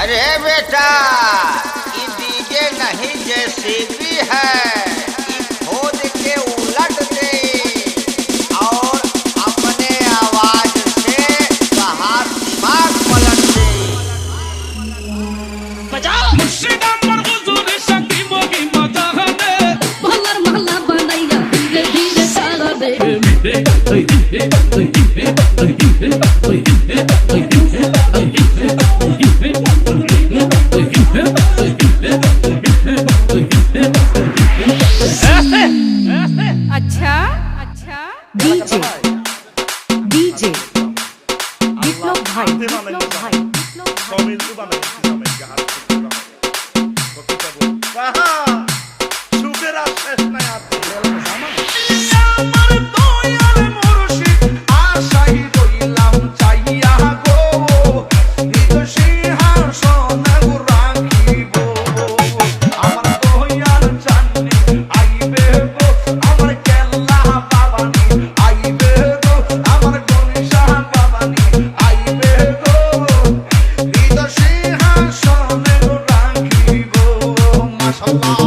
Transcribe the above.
अरे बेटा ये डीजे नहीं जेसीबी है खोद के उलट दे और अपने आवाज़ से बाहर दिमाग पलट दे बचाओ मुर्शिदा पर हुजूर शक्ति मोगी मज़ा दे भलर महला बनाया धीरे धीरे सारा दे दे दे दे दे दे दे আচ্ছা। আচ্ছা। ডিজে। ডিজে। বিপ্লব ভাই বিপ্লব ভাই বিপ্লব ভাই।